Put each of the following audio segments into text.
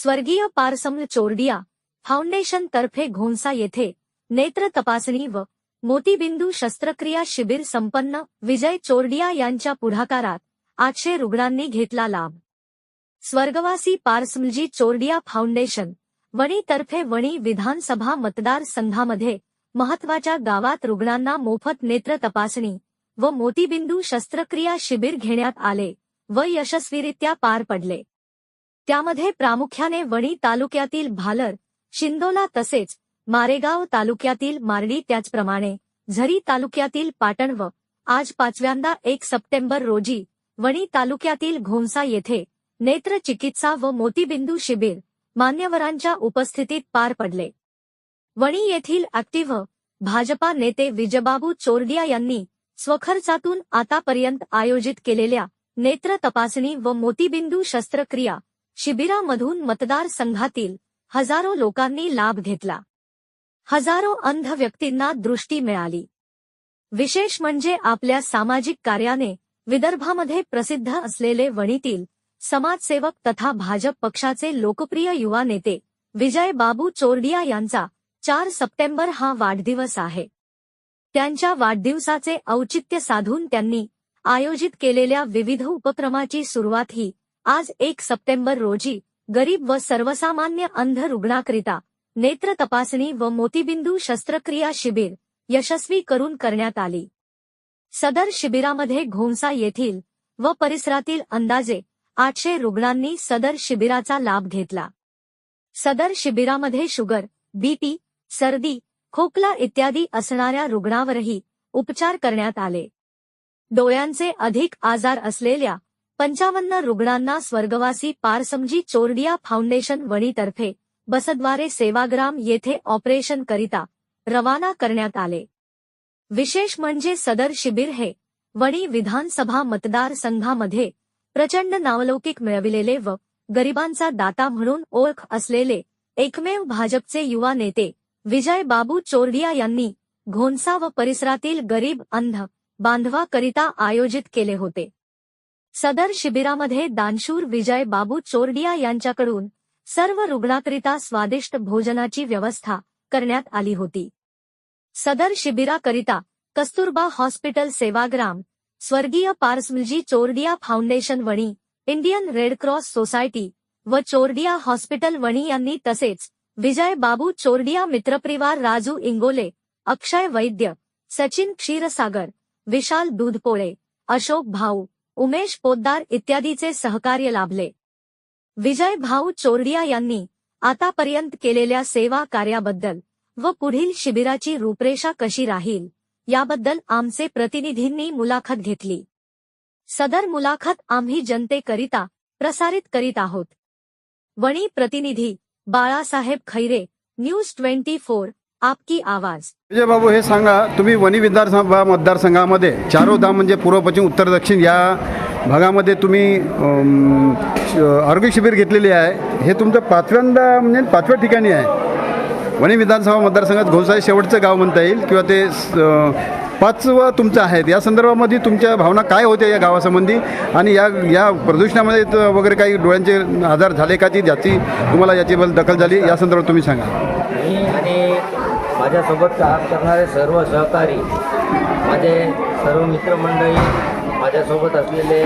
स्वर्गीय पारसमल चोरडिया फाउंडेशन तर्फे घोंसा येथे नेत्र तपासणी व मोतीबिंदू शस्त्रक्रिया शिबिर संपन्न विजय चोरडिया यांच्या पुढाकारात आठशे रुग्णांनी घेतला लाभ. स्वर्गवासी पारसमलजी चोरडिया फाउंडेशन वणीतर्फे वणी विधानसभा मतदार संघामध्ये महत्त्वाच्या गावात रुग्णांना मोफत नेत्र तपासणी व मोतीबिंदू शस्त्रक्रिया शिबिर घेण्यात आले व यशस्वीरित्या पार पडले. त्यामध्ये प्रामुख्याने वणी तालुक्यातील भालर शिंदोला तसेच मारेगाव तालुक्यातील मारडी त्याचप्रमाणे झरी तालुक्यातील पाटण व आज पाचव्यांदा एक सप्टेंबर रोजी वणी तालुक्यातील घोंसा येथे नेत्र चिकित्सा व मोतीबिंदू शिबिर मान्यवरांच्या उपस्थितीत पार पडले. वणी येथील ॲक्टिव्ह भाजपा नेते विजयबाबू चोरडिया यांनी स्वखर्चातून आतापर्यंत आयोजित केलेल्या नेत्र तपासणी व मोतीबिंदू शस्त्रक्रिया शिबिरामधून मतदारसंघातील हजारो लोकांनी लाभ घेतला. हजारो अंध व्यक्तींना दृष्टी मिळाली. विशेष म्हणजे आपल्या सामाजिक कार्याने विदर्भामध्ये प्रसिद्ध असलेले वणीतील समाजसेवक तथा भाजप पक्षाचे लोकप्रिय युवा नेते विजय बाबू चोरडिया यांचा चार सप्टेंबर हा वाढदिवस आहे. त्यांच्या वाढदिवसाचे औचित्य साधून त्यांनी आयोजित केलेल्या विविध उपक्रमाची सुरुवात ही आज एक सप्टेंबर रोजी गरीब व सर्वसामान्य अंध रुग्णाकरिता नेत्र तपासणी व मोतीबिंदू शस्त्रक्रिया शिबिर यशस्वी करून करण्यात आली. सदर शिबिरामध्ये घोंसा येथील व परिसरातील अंदाजे आठशे रुग्णांनी सदर शिबिराचा लाभ घेतला. सदर शिबिरामध्ये शुगर बीपी सर्दी खोकला इत्यादी असणाऱ्या रुग्णावरही उपचार करण्यात आले. डोळ्यांचे अधिक आजार असलेल्या पंचावन्न रुग्णांना स्वर्गवासी पारसमजी चोरडिया फाउंडेशन वणीतर्फे बसद्वारे सेवाग्राम येथे ऑपरेशन करिता रवाना करण्यात आले. विशेष म्हणजे सदर शिबिर हे वणी विधानसभा मतदारसंघामध्ये प्रचंड नावलौकिक मिळविलेले व गरिबांचा दाता म्हणून ओळख असलेले एकमेव भाजपचे युवा नेते विजय बाबू चोरडिया यांनी घोंसा व परिसरातील गरीब अंध बांधवाकरिता आयोजित केले होते. सदर शिबिरामध्ये दानशूर विजय बाबू चोरडिया यांच्याकडून सर्व रुग्णाकरिता स्वादिष्ट भोजनाची व्यवस्था करण्यात आली होती. सदर शिबिराकरिता कस्तुरबा हॉस्पिटल सेवाग्राम स्वर्गीय Parasmaji Chordia foundation Wani Indian Red Cross Society व चोरडिया हॉस्पिटल वणी यांनी तसेच विजय बाबू चोरडिया मित्रपरिवार राजू इंगोले अक्षय वैद्य सचिन क्षीरसागर विशाल दूधपोळे अशोक भाऊ उमेश पोद्दार इत्यादीचे सहकार्य लाभले. विजय भाऊ चोरडिया यांनी आतापर्यंत केलेल्या सेवा कार्याबद्दल व पुढील शिबिराची रूपरेषा कशी राहील याबद्दल आमचे प्रतिनिधींनी मुलाखत घेतली. सदर मुलाखत आम्ही जनतेकरिता प्रसारित करीत आहोत. वणी प्रतिनिधी Balasaheb Khaire news twenty four आपकी आवाज. विजय बाबू हे सांगा तुम्ही वनी विधानसभा मतदारसंघामध्ये चारो धाम म्हणजे पूर्व पश्चिम उत्तर दक्षिण या भागामध्ये तुम्ही आरोग्य शिबिर घेतलेले आहे. हे तुमचं पाचव्यांदा म्हणजे पाचव्या ठिकाणी आहे. वणी विधानसभा मतदारसंघात घोसा हे शेवटचं गाव म्हणता येईल किंवा ते पाचवं तुमचं आहे. या संदर्भामध्ये तुमच्या भावना काय होत्या या गावासंबंधी? आणि या या प्रदूषणामध्ये वगैरे काही डोळ्यांचे आजार झाले का ती ज्याची तुम्हाला याच्याबद्दल दखल झाली या संदर्भात तुम्ही सांगा. मी आणि माझ्यासोबत काम करणारे सर्व सहकारी माझे सर्व मित्रमंडळी माझ्यासोबत असलेले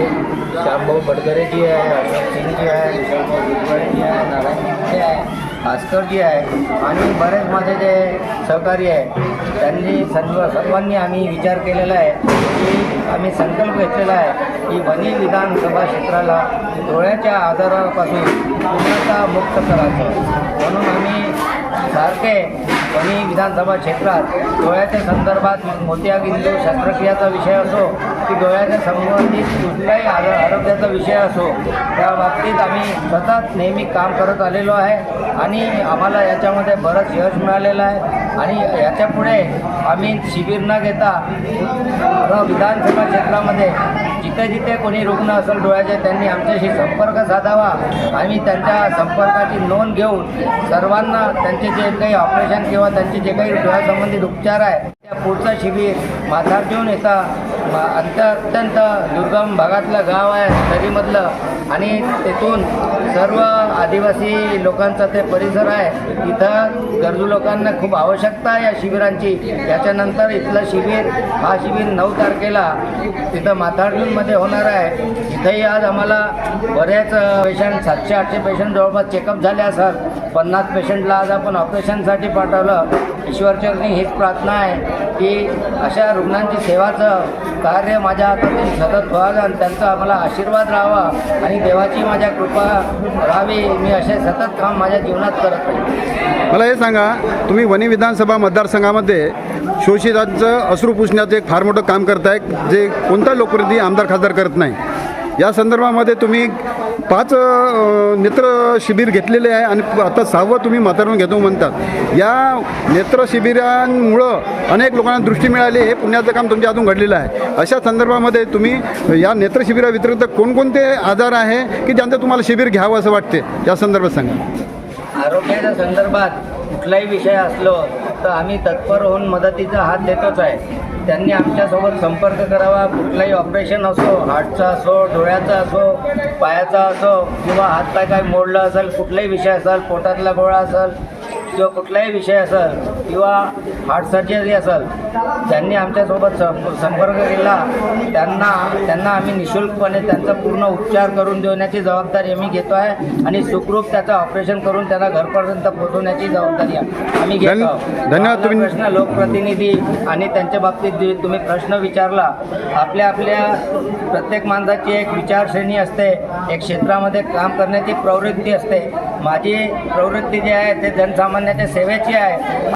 श्यामभाऊ बडगरेजी आहे अशोक सिंगजी आहे विशालभाऊ भुजबळजी आहे नारायण आहे भास्करजी आहे आणि बरेच माझे जे सहकारी आहे त्यांनी सर्व सर्वांनी आम्ही विचार केलेला आहे की आम्ही संकल्प घेतलेला आहे की वनी विधानसभा क्षेत्राला डोळ्याच्या आजारापासून पूर्णता मुक्त करायचं? म्हणून आम्ही सारखे वणी विधानसभा क्षेत्रात डोळ्याच्या संदर्भात मोतियाबिंदू शस्त्रक्रियाचा विषय असो की डोळ्याच्या संबंधित कुठलाही आरो आरोग्याचा विषय असो त्या बाबतीत आम्ही सतत नेहमी काम करत आलेलो आहे आणि आम्हाला याच्यामध्ये बरंच यश मिळालेलं आहे. आणि याच्यापुढे आम्ही शिबिर न घेता विधानसभा क्षेत्रामध्ये जिथे जिथे कोणी रुग्ण असेल डोळ्याचे त्यांनी आमच्याशी संपर्क साधावा. आम्ही त्यांच्या संपर्काची नोंद घेऊन सर्वांना त्यांचे जे काही ऑपरेशन किंवा त्यांचे जे काही डोळ्यासंबंधित उपचार आहे त्या पुढचं शिबिर माथार घेऊन येता अंत अत्यंत दुर्गम भागातलं गाव आहे दरीमधलं आणि तेथून सर्व आदिवासी लोकांचा ते परिसर आहे. इथं गरजू लोकांना खूप आवश्यकता आहे या शिबिरांची. याच्यानंतर इथलं शिबिर हा शिबिर नऊ तारखेला तिथं माथाडूनमध्ये होणार आहे. इथंही आज आम्हाला बऱ्याच पेशंट सातशे आठशे पेशंट जवळपास चेकअप झाले सर पन्नास पेशंटला आज आपण ऑपरेशनसाठी पाठवलं. ईश्वरचरणी हीच प्रार्थना आहे की अशा रुग्णांची सेवाचं कार्य माझ्या हातातून सतत व्हावं आणि त्यांचा आम्हाला आशीर्वाद राहावा आणि देवाची माझ्या कृपा राहावी. मी असे सतत काम माझ्या जीवनात करत मला हे सांगा तुम्ही वणी विधानसभा मतदारसंघामध्ये शोषितांचं अश्रू पुसण्याचं एक फार मोठं काम करताय जे कोणता लोकप्रतिनिधी आमदार खासदार करत नाही? या संदर्भामध्ये तुम्ही पाच नेत्र शिबिर घेतलेले आहे आणि आता सहावं तुम्ही म्हातारून घेतो म्हणतात. या नेत्र शिबिरांमुळं अनेक लोकांना दृष्टी मिळाली हे पुण्याचं काम तुमच्या हातून घडलेलं आहे. अशा संदर्भामध्ये तुम्ही या नेत्र शिबिराव्यतिरिक्त कोणकोणते आजार आहे की ज्यांचं तुम्हाला शिबिर घ्यावं असं वाटते? या संदर्भात सांगा. आरोग्याच्या संदर्भात कुठलाही विषय असलो तर आम्ही तत्पर होऊन मदतीचा हात देतोच आहे. त्यांनी आमच्यासोबत संपर्क करावा. कुठलंही ऑपरेशन असो हार्टचा असो डोळ्याचा असो पायाचा असो किंवा हातपाय काय मोडलं असेल कुठलाही विषय असेल पोटातला गोळा असेल किंवा कुठलाही विषय असेल किंवा हार्ट सर्जरी असेल त्यांनी आमच्यासोबत सं- संपर्क केला त्यांना त्यांना आम्ही निशुल्कपणे त्यांचा पूर्ण उपचार करून देण्याची जबाबदारी आम्ही घेतो आहे आणि सुखरूप त्याचं ऑपरेशन करून त्यांना घरपर्यंत पोहोचवण्याची जबाबदारी आम्ही घेतो. धन्यवाद तुम्ही- प्रश्न लोकप्रतिनिधी आणि त्यांच्या बाबतीत जे तुम्ही प्रश्न विचारला आपल्या आपल्या प्रत्येक माणसाची एक विचारश्रेणी असते एक क्षेत्रामध्ये काम करण्याची प्रवृत्ती असते माझी प्रवृत्ती जी आहे ते जनसामान्याच्या सेवेची आहे.